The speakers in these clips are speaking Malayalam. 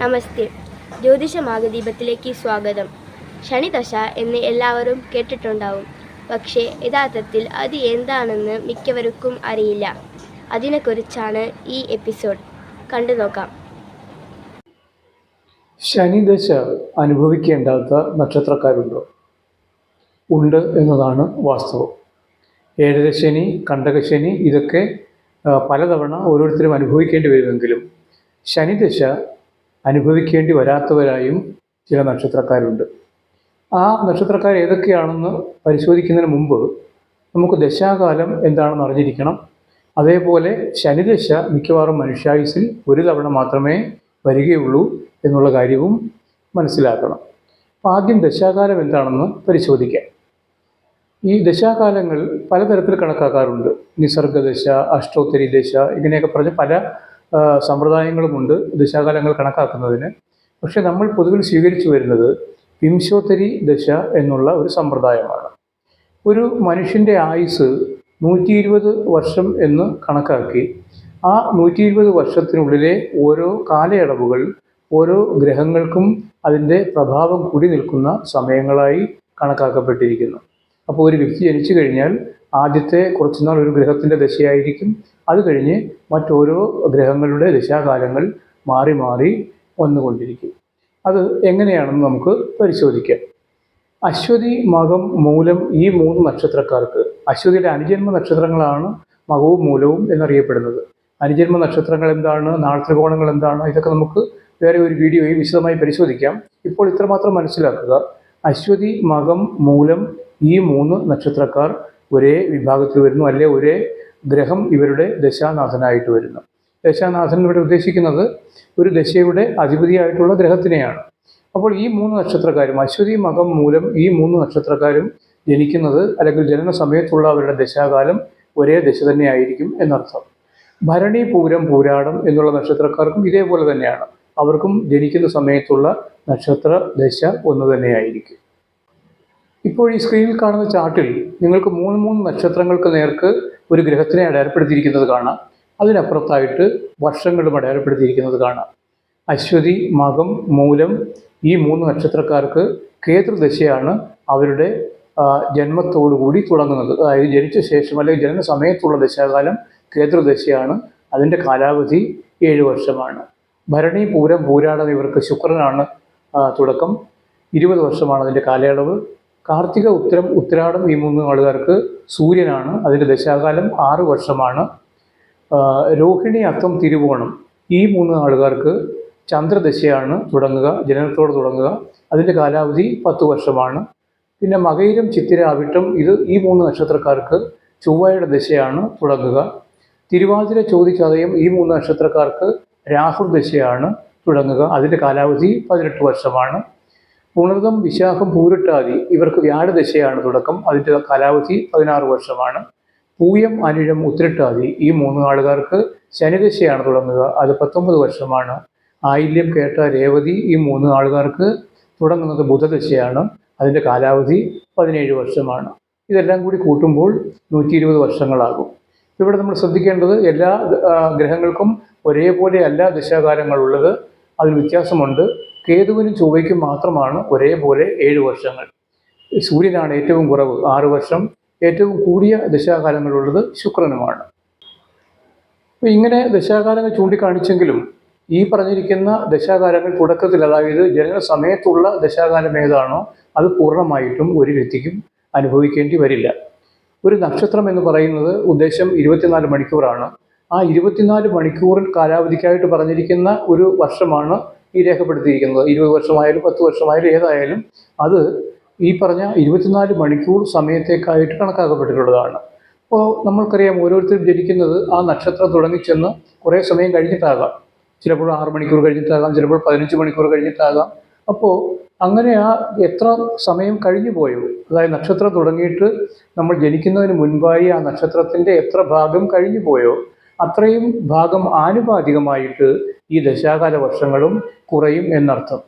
നമസ്തേ. ജ്യോതിഷ മാഗദീപത്തിലേക്ക് സ്വാഗതം. ശനിദശ എന്ന് എല്ലാവരും കേട്ടിട്ടുണ്ടാവും. പക്ഷേ യഥാർത്ഥത്തിൽ അത് എന്താണെന്ന് മിക്കവർക്കും അറിയില്ല. അതിനെക്കുറിച്ചാണ് ഈ എപ്പിസോഡ്. കണ്ടു നോക്കാം. ശനിദശ അനുഭവിക്കേണ്ടാത്ത നക്ഷത്രക്കാരുണ്ടോ? ഉണ്ട് എന്നതാണ് വാസ്തവം. ഏഴരശനി കണ്ടകശനി ഇതൊക്കെ പലതവണ ഓരോരുത്തരും അനുഭവിക്കേണ്ടി വരുമെങ്കിലും ശനിദശ അനുഭവിക്കേണ്ടി വരാത്തവരായും ചില നക്ഷത്രക്കാരുണ്ട്. ആ നക്ഷത്രക്കാർ ഏതൊക്കെയാണെന്ന് പരിശോധിക്കുന്നതിന് മുമ്പ് നമുക്ക് ദശാകാലം എന്താണെന്ന് അറിഞ്ഞിരിക്കണം. അതേപോലെ ശനിദശ മിക്കവാറും മനുഷ്യായുസിൽ ഒരു തവണ മാത്രമേ വരികയുള്ളൂ എന്നുള്ള കാര്യവും മനസ്സിലാക്കണം. അപ്പോൾ ആദ്യം ദശാകാലം എന്താണെന്ന് പരിശോധിക്കാം. ഈ ദശാകാലങ്ങൾ പലതരത്തിൽ കണക്കാക്കാറുണ്ട്. നിസർഗദശ അഷ്ടോത്തരി ദശ ഇങ്ങനെയൊക്കെ പറഞ്ഞ് പല സമ്പ്രദായങ്ങളുമുണ്ട് ദശാകാലങ്ങൾ കണക്കാക്കുന്നതിന്. പക്ഷെ നമ്മൾ പൊതുവിൽ സ്വീകരിച്ചു വരുന്നത് വിംശോത്തരി ദശ എന്നുള്ള ഒരു സമ്പ്രദായമാണ്. ഒരു മനുഷ്യന്റെ ആയുസ് നൂറ്റി ഇരുപത് വർഷം എന്ന് കണക്കാക്കി ആ നൂറ്റി ഇരുപത് വർഷത്തിനുള്ളിലെ ഓരോ കാലയളവുകൾ ഓരോ ഗ്രഹങ്ങൾക്കും അതിന്റെ പ്രഭാവം കൂടി നിൽക്കുന്ന സമയങ്ങളായി കണക്കാക്കപ്പെട്ടിരിക്കുന്നു. അപ്പോൾ ഒരു വ്യക്തി ജനിച്ചു കഴിഞ്ഞാൽ ആദ്യത്തെ കുറച്ചുനാൾ ഒരു ഗ്രഹത്തിന്റെ ദശയായിരിക്കും അത് കഴിഞ്ഞ് മറ്റോരോ ഗ്രഹങ്ങളുടെ ദശാകാലങ്ങൾ മാറി മാറി വന്നുകൊണ്ടിരിക്കും. അത് എങ്ങനെയാണെന്ന് നമുക്ക് പരിശോധിക്കാം. അശ്വതി മകം മൂലം ഈ മൂന്ന് നക്ഷത്രക്കാർക്ക് അശ്വതിയുടെ അനുജന്മ നക്ഷത്രങ്ങളാണ് മകവും മൂലവും എന്നറിയപ്പെടുന്നത്. അനുജന്മ നക്ഷത്രങ്ങൾ എന്താണ് നാൾത്രികോണങ്ങൾ എന്താണ് ഇതൊക്കെ നമുക്ക് വേറെ ഒരു വീഡിയോയിൽ വിശദമായി പരിശോധിക്കാം. ഇപ്പോൾ ഇത്രമാത്രം മനസ്സിലാക്കുക. അശ്വതി മകം മൂലം ഈ മൂന്ന് നക്ഷത്രക്കാർ ഒരേ വിഭാഗത്തിൽ വരുന്നു അല്ലെ ഒരേ ഗ്രഹം ഇവരുടെ ദശാനാഥനായിട്ട് വരുന്നു. ദശാനാഥൻ ഇവിടെ ഉദ്ദേശിക്കുന്നത് ഒരു ദശയുടെ അധിപതിയായിട്ടുള്ള ഗ്രഹത്തിനെയാണ്. അപ്പോൾ ഈ മൂന്ന് നക്ഷത്രക്കാരും അശ്വതി മകം മൂലം ഈ മൂന്ന് നക്ഷത്രക്കാരും ജനിക്കുന്നത് അല്ലെങ്കിൽ ജനന സമയത്തുള്ള അവരുടെ ദശാകാലം ഒരേ ദശ തന്നെയായിരിക്കും എന്നർത്ഥം. ഭരണി പൂരം പൂരാടം എന്നുള്ള നക്ഷത്രക്കാർക്കും ഇതേപോലെ തന്നെയാണ്. അവർക്കും ജനിക്കുന്ന സമയത്തുള്ള നക്ഷത്ര ദശ ഒന്ന് തന്നെയായിരിക്കും. ഇപ്പോൾ ഈ സ്ക്രീനിൽ കാണുന്ന ചാർട്ടിൽ നിങ്ങൾക്ക് മൂന്ന് മൂന്ന് നക്ഷത്രങ്ങൾക്ക് നേർക്ക് ഒരു ഗ്രഹത്തിനെ അടയാളപ്പെടുത്തിയിരിക്കുന്നത് കാണാം. അതിനപ്പുറത്തായിട്ട് വർഷങ്ങളും അടയാളപ്പെടുത്തിയിരിക്കുന്നത് കാണാം. അശ്വതി മകം മൂലം ഈ മൂന്ന് നക്ഷത്രക്കാർക്ക് കേതൃദശയാണ് അവരുടെ ജന്മത്തോടുകൂടി തുടങ്ങുന്നത്. അതായത് ജനിച്ച ശേഷം അല്ലെങ്കിൽ ജനന സമയത്തുള്ള ദശാകാലം കേതൃദശയാണ്. അതിന്റെ കാലാവധി ഏഴ് വർഷമാണ്. ഭരണി പൂരം പൂരാടം ഇവർക്ക് ശുക്രനാണ് തുടക്കം. ഇരുപത് വർഷമാണ് അതിന്റെ കാലയളവ്. കാർത്തിക ഉത്തരം ഉത്തരാടം ഈ മൂന്ന് ആളുകാർക്ക് സൂര്യനാണ്. അതിന്റെ ദശാകാലം ആറ് വർഷമാണ്. രോഹിണി അത്തം തിരുവോണം ഈ മൂന്ന് ആളുകാർക്ക് ചന്ദ്രദശയാണ് തുടങ്ങുക ജനനത്തോട് തുടങ്ങുക. അതിന്റെ കാലാവധി പത്ത് വർഷമാണ്. പിന്നെ മകയിലും ചിത്തിര അവിട്ടം ഇത് ഈ മൂന്ന് നക്ഷത്രക്കാർക്ക് ചൊവ്വയുടെ ദശയാണ് തുടങ്ങുക. തിരുവാതിര ചോദിച്ചതയം ഈ മൂന്ന് നക്ഷത്രക്കാർക്ക് രാഹുൽ ദശയാണ് തുടങ്ങുക. അതിന്റെ കാലാവധി പതിനെട്ട് വർഷമാണ്. പുണർദം വിശാഖം പൂരിട്ടാതി ഇവർക്ക് വ്യാഴദശയാണ് തുടക്കം. അതിന്റെ കാലാവധി പതിനാറ് വർഷമാണ്. പൂയം അനിഴം ഉത്തിരട്ടാതി ഈ മൂന്ന് ആളുകാർക്ക് ശനിദശയാണ് തുടങ്ങുക. അത് പത്തൊമ്പത് വർഷമാണ്. ആയില്യം കേട്ട രേവതി ഈ മൂന്ന് ആളുകാർക്ക് തുടങ്ങുന്നത് ബുധദശയാണ്. അതിന്റെ കാലാവധി പതിനേഴ് വർഷമാണ്. ഇതെല്ലാം കൂടി കൂട്ടുമ്പോൾ നൂറ്റി ഇരുപത് വർഷങ്ങളാകും. ഇവിടെ നമ്മൾ ശ്രദ്ധിക്കേണ്ടത് എല്ലാ ഗ്രഹങ്ങൾക്കും ഒരേപോലെ അല്ല ദശാകാലങ്ങളുള്ളത്. അതിൽ വ്യത്യാസമുണ്ട്. കേതുവിനും ചൊവ്വയ്ക്കും മാത്രമാണ് ഒരേപോലെ ഏഴ് വർഷങ്ങൾ. സൂര്യനാണ് ഏറ്റവും കുറവ്. ആറ് വർഷം. ഏറ്റവും കൂടിയ ദശാകാലങ്ങളുള്ളത് ശുക്രനുമാണ്. അപ്പോൾ ഇങ്ങനെ ദശാകാലങ്ങൾ ചൂണ്ടിക്കാണിച്ചെങ്കിലും ഈ പറഞ്ഞിരിക്കുന്ന ദശാകാലങ്ങൾ തുടക്കത്തിൽ അതായത് ജനന സമയത്തുള്ള ദശാകാലം ഏതാണോ അത് പൂർണമായിട്ടും ഒരു വ്യക്തിക്കും അനുഭവിക്കേണ്ടി വരില്ല. ഒരു നക്ഷത്രം എന്ന് പറയുന്നത് ഉദ്ദേശം ഇരുപത്തിനാല് മണിക്കൂറാണ്. ആ ഇരുപത്തിനാല് മണിക്കൂറിൽ കാലാവധിക്കായിട്ട് പറഞ്ഞിരിക്കുന്ന ഒരു വർഷമാണ് ഈ രേഖപ്പെടുത്തിയിരിക്കുന്നത്. ഇരുപത് വർഷമായാലും പത്ത് വർഷമായാലും ഏതായാലും അത് ഈ പറഞ്ഞ ഇരുപത്തിനാല് മണിക്കൂർ സമയത്തേക്കായിട്ട് കണക്കാക്കപ്പെട്ടിട്ടുള്ളതാണ്. അപ്പോൾ നമ്മൾക്കറിയാം ഓരോരുത്തരും ജനിക്കുന്നത് ആ നക്ഷത്രം തുടങ്ങിച്ചെന്ന് കുറേ സമയം കഴിഞ്ഞിട്ടാകാം. ചിലപ്പോൾ ആറ് മണിക്കൂർ കഴിഞ്ഞിട്ടാകാം ചിലപ്പോൾ പതിനഞ്ച് മണിക്കൂർ കഴിഞ്ഞിട്ടാകാം. അപ്പോൾ അങ്ങനെ ആ എത്ര സമയം കഴിഞ്ഞു പോയോ? അതായത് നക്ഷത്രം തുടങ്ങിയിട്ട് നമ്മൾ ജനിക്കുന്നതിന് മുൻപായി ആ നക്ഷത്രത്തിന്റെ എത്ര ഭാഗം കഴിഞ്ഞു പോയോ? അത്രയും ഭാഗം ആനുപാതികമായിട്ട് ഈ ദശാകാല വർഷങ്ങളും കുറയും എന്നർത്ഥം.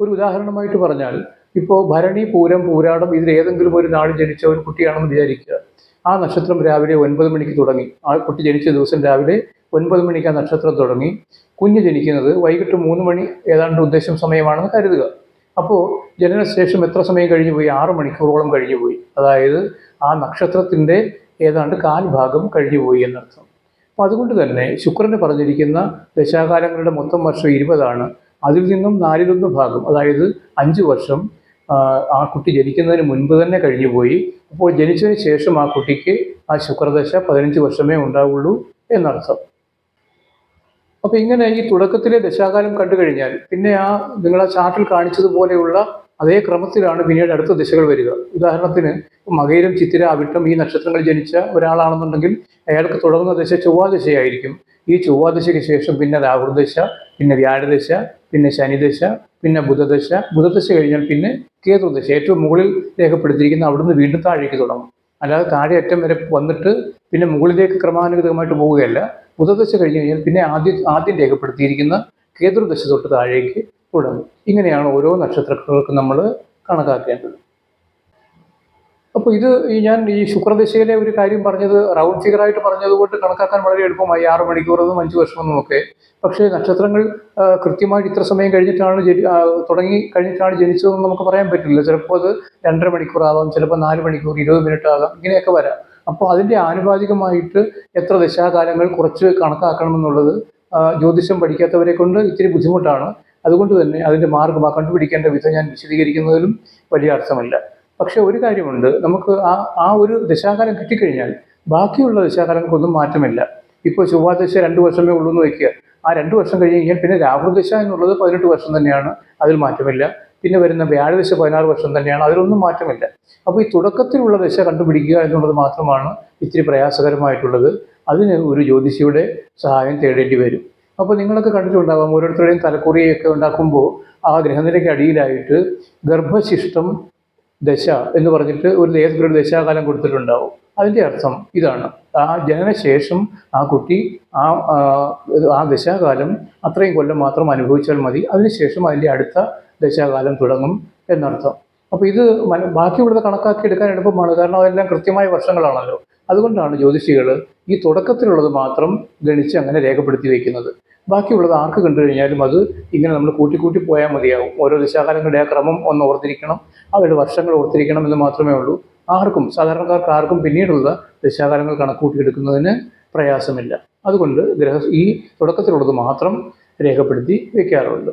ഒരു ഉദാഹരണമായിട്ട് പറഞ്ഞാൽ ഇപ്പോൾ ഭരണി പൂരം പൂരാടം ഇതിൽ ഏതെങ്കിലും ഒരു നാൾ ജനിച്ച ഒരു കുട്ടിയാണെന്ന് വിചാരിക്കുക. ആ നക്ഷത്രം രാവിലെ ഒൻപത് മണിക്ക് തുടങ്ങി. ആ കുട്ടി ജനിച്ച ദിവസം രാവിലെ ഒൻപത് മണിക്ക് ആ നക്ഷത്രം തുടങ്ങി. കുഞ്ഞ് ജനിക്കുന്നത് വൈകിട്ട് മൂന്ന് മണി ഏതാണ്ട് ഉദ്ദേശം സമയമാണെന്ന് കരുതുക. അപ്പോൾ ജനനശേഷം എത്ര സമയം കഴിഞ്ഞു പോയി? ആറ് മണിക്കൂറോളം കഴിഞ്ഞു പോയി. അതായത് ആ നക്ഷത്രത്തിന്റെ ഏതാണ്ട് കാൽ ഭാഗം കഴിഞ്ഞു പോയി എന്നർത്ഥം. അപ്പോൾ അതുകൊണ്ട് തന്നെ ശുക്രന് പറഞ്ഞിരിക്കുന്ന ദശാകാലങ്ങളുടെ മൊത്തം വർഷം ഇരുപതാണ്. അതിൽ നിന്നും നാലിലൊന്ന് ഭാഗം അതായത് അഞ്ച് വർഷം ആ, കുട്ടി ജനിക്കുന്നതിന് മുൻപ് തന്നെ കഴിഞ്ഞു പോയി. അപ്പോൾ ജനിച്ചതിന് ശേഷം ആ കുട്ടിക്ക് ആ ശുക്രദശ പതിനഞ്ച് വർഷമേ ഉണ്ടാവുള്ളൂ എന്നർത്ഥം. അപ്പോൾ ഇങ്ങനെ ഈ തുടക്കത്തിലെ ദശാകാലം കണ്ടു കഴിഞ്ഞാൽ പിന്നെ ആ നിങ്ങൾ ആ ചാർട്ടിൽ കാണിച്ചതുപോലെയുള്ള അതേ ക്രമത്തിലാണ് പിന്നീട് അടുത്ത ദിശകൾ വരിക. ഉദാഹരണത്തിന് മകയിലും ചിത്തിര അവിട്ടം ഈ നക്ഷത്രങ്ങൾ ജനിച്ച ഒരാളാണെന്നുണ്ടെങ്കിൽ അയാൾക്ക് തുടങ്ങുന്ന ദിശ ചൊവ്വാദശയായിരിക്കും. ഈ ചൊവ്വാദശയ്ക്ക് ശേഷം പിന്നെ രാഹുർദശ പിന്നെ വ്യാഴദശ പിന്നെ ശനിദശ പിന്നെ ബുധദശ. ബുധദശ കഴിഞ്ഞാൽ പിന്നെ കേതുദശ. ഏറ്റവും മുകളിൽ രേഖപ്പെടുത്തിയിരിക്കുന്ന അവിടുന്ന് വീണ്ടും താഴേക്ക് തുടങ്ങും. അല്ലാതെ താഴെ അറ്റം വരെ വന്നിട്ട് പിന്നെ മുകളിലേക്ക് ക്രമാനുഗതമായിട്ട് പോവുകയല്ല. ബുധദശ കഴിഞ്ഞ് കഴിഞ്ഞാൽ പിന്നെ ആദ്യം ആദ്യം രേഖപ്പെടുത്തിയിരിക്കുന്ന കേതുർദശ തൊട്ട് താഴേക്ക് തുടങ്ങും ഇങ്ങനെയാണ് ഓരോ നക്ഷത്രങ്ങൾക്കും നമ്മൾ കണക്കാക്കേണ്ടത്. അപ്പോൾ ഇത് ഞാൻ ഈ ശുക്രദിശയിലെ ഒരു കാര്യം പറഞ്ഞത് റൗണ്ട് ഫിഗർ ആയിട്ട് പറഞ്ഞതുകൊണ്ട് കണക്കാക്കാൻ വളരെ എളുപ്പമായി. ആറ് മണിക്കൂറെന്നും അഞ്ച് വർഷമെന്നും ഒക്കെ. പക്ഷേ നക്ഷത്രങ്ങൾ കൃത്യമായിട്ട് ഇത്ര സമയം കഴിഞ്ഞിട്ടാണ് ജനി തുടങ്ങി കഴിഞ്ഞിട്ടാണ് ജനിച്ചതെന്ന് നമുക്ക് പറയാൻ പറ്റില്ല. ചിലപ്പോൾ അത് രണ്ടര മണിക്കൂറാവാം ചിലപ്പോൾ നാല് മണിക്കൂർ ഇരുപത് മിനിറ്റ് ആകാം ഇങ്ങനെയൊക്കെ വരാം. അപ്പോൾ അതിന്റെ ആനുപാതികമായിട്ട് എത്ര ദശാകാലങ്ങൾ കുറച്ച് കണക്കാക്കണമെന്നുള്ളത് എന്നുള്ളത് ജ്യോതിഷം പഠിക്കാത്തവരെ കൊണ്ട് ഇത്തിരി ബുദ്ധിമുട്ടാണ്. അതുകൊണ്ട് തന്നെ അതിന്റെ മാർഗം ആ കണ്ടുപിടിക്കേണ്ട വിധം ഞാൻ വിശദീകരിക്കുന്നതിലും വലിയ അർത്ഥമില്ല. പക്ഷെ ഒരു കാര്യമുണ്ട്. നമുക്ക് ആ ആ ഒരു ദശാകാലം കിട്ടിക്കഴിഞ്ഞാൽ ബാക്കിയുള്ള ദശാകാലങ്ങൾക്കൊന്നും മാറ്റമില്ല. ഇപ്പോൾ ചൊവ്വാദശ രണ്ട് വർഷമേ ഉള്ളൂ എന്ന് വയ്ക്കുക. ആ രണ്ട് വർഷം കഴിഞ്ഞ് കഴിഞ്ഞാൽ പിന്നെ രാഹുദശ എന്നുള്ളത് പതിനെട്ട് വർഷം തന്നെയാണ്. അതിൽ മാറ്റമില്ല. പിന്നെ വരുന്ന വ്യാഴദശ പതിനാറ് വർഷം തന്നെയാണ്. അതിലൊന്നും മാറ്റമില്ല. അപ്പോൾ ഈ തുടക്കത്തിലുള്ള ദശ കണ്ടുപിടിക്കുക എന്നുള്ളത് മാത്രമാണ് ഇത്തിരി പ്രയാസകരമായിട്ടുള്ളത്. അതിന് ഒരു ജ്യോതിഷിയുടെ സഹായം തേടേണ്ടി വരും. അപ്പോൾ നിങ്ങളൊക്കെ കണ്ടിട്ടുണ്ടാവാം ഓരോരുത്തരുടെയും തലക്കുറിയൊക്കെ ഉണ്ടാക്കുമ്പോൾ ആ ഗ്രഹനിലയ്ക്ക് അടിയിലായിട്ട് ഗർഭശിഷ്ടം ദശ എന്ന് പറഞ്ഞിട്ട് ഒരു ഒരു ദശാകാലം കൊടുത്തിട്ടുണ്ടാവും. അതിന്റെ അർത്ഥം ഇതാണ്. ആ ജനനശേഷം ആ കുട്ടി ആ ആ, ദശാകാലം അത്രയും കൊല്ലം മാത്രം അനുഭവിച്ചാൽ മതി. അതിനുശേഷം അതിന്റെ അടുത്ത ദശാകാലം തുടങ്ങും എന്നർത്ഥം. അപ്പോൾ ഇത് ബാക്കി ബാക്കിയുള്ളത് കണക്കാക്കി എടുക്കാൻ എളുപ്പമാണ്. കാരണം അതെല്ലാം കൃത്യമായ വർഷങ്ങളാണല്ലോ. അതുകൊണ്ടാണ് ജ്യോതിഷികൾ ഈ തുടക്കത്തിലുള്ളത് മാത്രം ഗണിച്ച് അങ്ങനെ രേഖപ്പെടുത്തി വയ്ക്കുന്നത് ബാക്കിയുള്ളത് ആർക്ക് കണ്ടു കഴിഞ്ഞാലും അത് ഇങ്ങനെ നമ്മൾ കൂട്ടി കൂട്ടി പോയാൽ മതിയാവും. ഓരോ ദിശാകാലങ്ങളുടെ ആ ക്രമം ഒന്ന് ഓർത്തിരിക്കണം. അവരുടെ വർഷങ്ങൾ ഓർത്തിരിക്കണം എന്ന് മാത്രമേ ഉള്ളൂ. ആർക്കും സാധാരണക്കാർക്ക് ആർക്കും പിന്നീടുള്ള ദിശാകാലങ്ങൾ കണക്കൂട്ടിയെടുക്കുന്നതിന് പ്രയാസമില്ല. അതുകൊണ്ട് ഗ്രഹ ഈ തുടക്കത്തിലുള്ളത് മാത്രം രേഖപ്പെടുത്തി വയ്ക്കാറുണ്ട്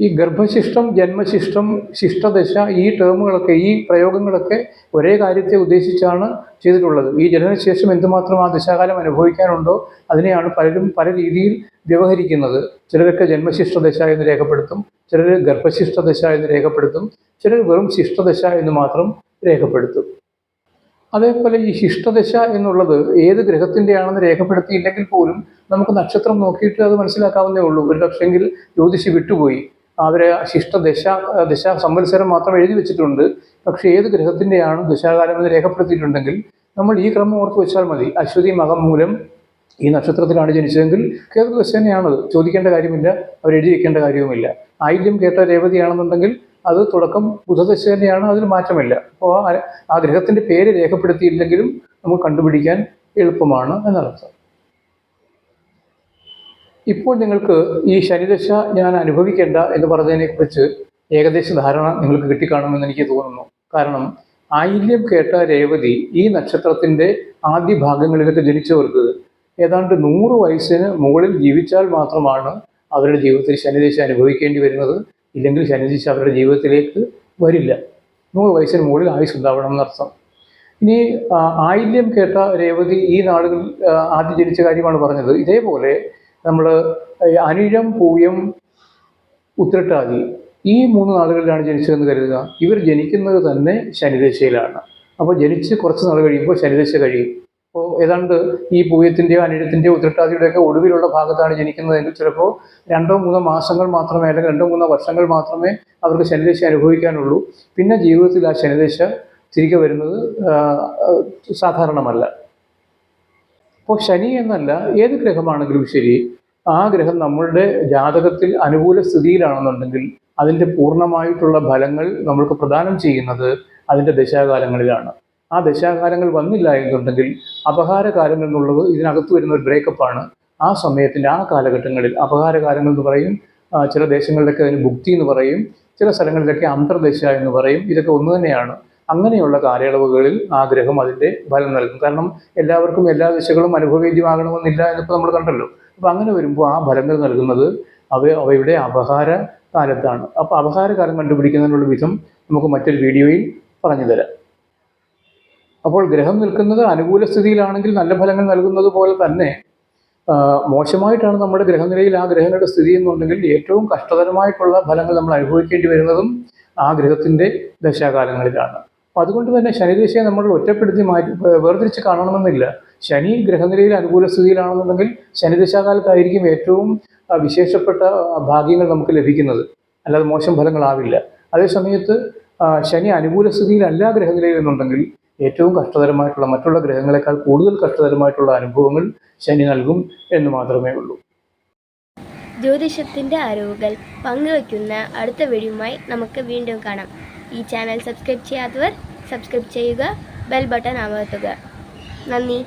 ഈ ഗർഭശിഷ്ടം ജന്മശിഷ്ടം ശിഷ്ടദശ ഈ ടേമുകളൊക്കെ ഈ പ്രയോഗങ്ങളൊക്കെ ഒരേ കാര്യത്തെ ഉദ്ദേശിച്ചാണ് ചെയ്തിട്ടുള്ളത്. ഈ ജനനശേഷം എന്തുമാത്രം ആ ദശാകാലം അനുഭവിക്കാനുണ്ടോ അതിനെയാണ് പലരും പല രീതിയിൽ വ്യവഹരിക്കുന്നത്. ചിലരൊക്കെ ജന്മശിഷ്ടദശ എന്ന് രേഖപ്പെടുത്തും ചിലർ ഗർഭശിഷ്ടദശ എന്ന് രേഖപ്പെടുത്തും ചിലർ വെറും ശിഷ്ടദശ എന്ന് മാത്രം രേഖപ്പെടുത്തും. അതേപോലെ ഈ ശിഷ്ടദശ എന്നുള്ളത് ഏത് ഗ്രഹത്തിന്റെയാണെന്ന് രേഖപ്പെടുത്തിയില്ലെങ്കിൽ പോലും നമുക്ക് നക്ഷത്രം നോക്കിയിട്ട് അത് മനസ്സിലാക്കാവുന്നേ ഉള്ളൂ. ഒരു പക്ഷെങ്കിൽ ജ്യോതിഷി വിട്ടുപോയി. അവരെ ശിഷ്ട ദശ ദശ സംവത്സരം മാത്രം എഴുതി വെച്ചിട്ടുണ്ട്. പക്ഷേ ഏത് ഗ്രഹത്തിന്റെയാണ് ദശാകാലം എന്ന് രേഖപ്പെടുത്തിയിട്ടുണ്ടെങ്കിൽ നമ്മൾ ഈ ക്രമം ഓർത്ത് വെച്ചാൽ മതി. അശ്വതി മകം മൂലം ഈ നക്ഷത്രത്തിലാണ് ജനിച്ചതെങ്കിൽ കേതു ദശ തന്നെയാണത്. ചോദിക്കേണ്ട കാര്യമില്ല അവർ എഴുതി വെക്കേണ്ട കാര്യവുമില്ല. ആയില്യം കേട്ട രേവതിയാണെന്നുണ്ടെങ്കിൽ അത് തുടക്കം ബുധദശ തന്നെയാണ് അതിൽ മാറ്റമില്ല. അപ്പോൾ ആ ഗ്രഹത്തിന്റെ പേര് രേഖപ്പെടുത്തിയില്ലെങ്കിലും നമുക്ക് കണ്ടുപിടിക്കാൻ എളുപ്പമാണ് എന്നർത്ഥം. ഇപ്പോൾ നിങ്ങൾക്ക് ഈ ശനിദശ ഞാൻ അനുഭവിക്കേണ്ട എന്ന് പറഞ്ഞതിനെക്കുറിച്ച് ഏകദേശ ധാരണ നിങ്ങൾക്ക് കിട്ടിക്കാണുമെന്ന് എനിക്ക് തോന്നുന്നു. കാരണം ആയില്യം കേട്ട രേവതി ഈ നക്ഷത്രത്തിന്റെ ആദ്യ ഭാഗങ്ങളിലൊക്കെ ജനിച്ചവർക്ക് ഏതാണ്ട് നൂറ് വയസ്സിന് മുകളിൽ ജീവിച്ചാൽ മാത്രമാണ് അവരുടെ ജീവിതത്തിൽ ശനിദശ അനുഭവിക്കേണ്ടി വരുന്നത്. ഇല്ലെങ്കിൽ ശനിദശ അവരുടെ ജീവിതത്തിലേക്ക് വരില്ല. നൂറ് വയസ്സിന് മുകളിൽ ആയുസ് ഉണ്ടാവണം എന്നർത്ഥം. ഇനി ആയില്യം കേട്ട രേവതി ഈ നാളുകളിൽ ആ, ആദ്യം ജനിച്ച കാര്യമാണ് പറഞ്ഞത്. ഇതേപോലെ നമ്മൾ അനിഴം പൂയം ഉത്രട്ടാതി ഈ മൂന്ന് നാളുകളിലാണ് ജനിച്ചതെന്ന് കരുതുക. ഇവർ ജനിക്കുന്നത് തന്നെ ശനിദശയിലാണ്. അപ്പോൾ ജനിച്ച് കുറച്ച് നാൾ കഴിയുമ്പോൾ ശനിദശ കഴിയും. അപ്പോൾ ഏതാണ്ട് ഈ പൂയത്തിന്റെയോ അനിഴത്തിന്റെയോ ഉത്രട്ടാതിയുടെയൊക്കെ ഒടുവിലുള്ള ഭാഗത്താണ് ജനിക്കുന്നതെങ്കിൽ ചിലപ്പോൾ രണ്ടോ മൂന്നോ മാസങ്ങൾ മാത്രമേ അല്ലെങ്കിൽ രണ്ടോ മൂന്നോ വർഷങ്ങൾ മാത്രമേ അവർക്ക് ശനിദശ അനുഭവിക്കാനുള്ളൂ. പിന്നെ ജീവിതത്തിൽ ആ ശനിദശ തിരികെ വരുന്നത് സാധാരണമല്ല. അപ്പോൾ ശനി എന്നല്ല ഏത് ഗ്രഹമാണെങ്കിലും ശരി ആ ഗ്രഹം നമ്മളുടെ ജാതകത്തിൽ അനുകൂല സ്ഥിതിയിലാണെന്നുണ്ടെങ്കിൽ അതിന്റെ പൂർണമായിട്ടുള്ള ഫലങ്ങൾ നമ്മൾക്ക് പ്രദാനം ചെയ്യുന്നത് അതിന്റെ ദശാകാലങ്ങളിലാണ്. ആ ദശാകാലങ്ങൾ വന്നില്ല എന്നുണ്ടെങ്കിൽ അപഹാരകാലങ്ങൾ എന്നുള്ളത് ഇതിനകത്ത് വരുന്ന ഒരു ബ്രേക്കപ്പാണ്. ആ സമയത്തിന്റെ ആ കാലഘട്ടങ്ങളിൽ അപഹാരകാലങ്ങൾ എന്ന് പറയും ചില ദേശങ്ങളിലൊക്കെ അതിന് ഭുക്തി എന്ന് പറയും ചില സ്ഥലങ്ങളിലൊക്കെ അന്തർദേശ എന്ന് പറയും ഇതൊക്കെ ഒന്ന് തന്നെയാണ്. അങ്ങനെയുള്ള കാലയളവുകളിൽ ആഗ്രഹം ഗ്രഹം അതിന്റെ ഫലം നൽകും. കാരണം എല്ലാവർക്കും എല്ലാ ദിശകളും അനുഭവവേദ്യമാകണമെന്നില്ല എന്നിപ്പോൾ നമ്മൾ കണ്ടല്ലോ. അപ്പോൾ അങ്ങനെ വരുമ്പോൾ ആ ഫലങ്ങൾ നൽകുന്നത് അവ അവയുടെ അപഹാര കാലത്താണ്. അപ്പോൾ അപഹാര കാലം കണ്ടുപിടിക്കുന്നതിനുള്ള വിധം നമുക്ക് മറ്റൊരു വീഡിയോയിൽ പറഞ്ഞു തരാം. അപ്പോൾ ഗ്രഹം നിൽക്കുന്നത് അനുകൂല സ്ഥിതിയിലാണെങ്കിൽ നല്ല ഫലങ്ങൾ നൽകുന്നത് പോലെ തന്നെ മോശമായിട്ടാണ് നമ്മുടെ ഗ്രഹനിലയിൽ ആ ഗ്രഹങ്ങളുടെ സ്ഥിതി എന്നുണ്ടെങ്കിൽ ഏറ്റവും കഷ്ടതരമായിട്ടുള്ള ഫലങ്ങൾ നമ്മൾ അനുഭവിക്കേണ്ടി വരുന്നതും ആ ഗ്രഹത്തിന്റെ ദശാകാലങ്ങളിലാണ്. അപ്പോൾ അതുകൊണ്ട് തന്നെ ശനിദശയെ നമ്മൾ ഒറ്റപ്പെടുത്തി മാറ്റി വേർതിരിച്ച് കാണണമെന്നില്ല. ശനി ഗ്രഹനിലയിൽ അനുകൂല സ്ഥിതിയിലാണെന്നുണ്ടെങ്കിൽ ശനിദശാകാലത്തായിരിക്കും ഏറ്റവും വിശേഷപ്പെട്ട ഭാഗ്യങ്ങൾ നമുക്ക് ലഭിക്കുന്നത്. അല്ലാതെ മോശം ഫലങ്ങളാവില്ല. അതേസമയത്ത് ശനി അനുകൂല സ്ഥിതിയിലല്ല ഗ്രഹനിലയിൽ എന്നുണ്ടെങ്കിൽ ഏറ്റവും കഷ്ടതരമായിട്ടുള്ള മറ്റുള്ള ഗ്രഹങ്ങളെക്കാൾ കൂടുതൽ കഷ്ടതരമായിട്ടുള്ള അനുഭവങ്ങൾ ശനി നൽകും എന്ന് മാത്രമേ ഉള്ളൂ. ജ്യോതിഷത്തിന്റെ അറിവുകൾ പങ്കുവയ്ക്കുന്ന അടുത്ത വീഡിയോയുമായി നമുക്ക് വീണ്ടും കാണാം. ഈ ചാനൽ സബ്സ്ക്രൈബ് ചെയ്യാത്തവർ സബ്സ്ക്രൈബ് ചെയ്യുക ബെൽ ബട്ടൺ അമർത്തുക നന്ദി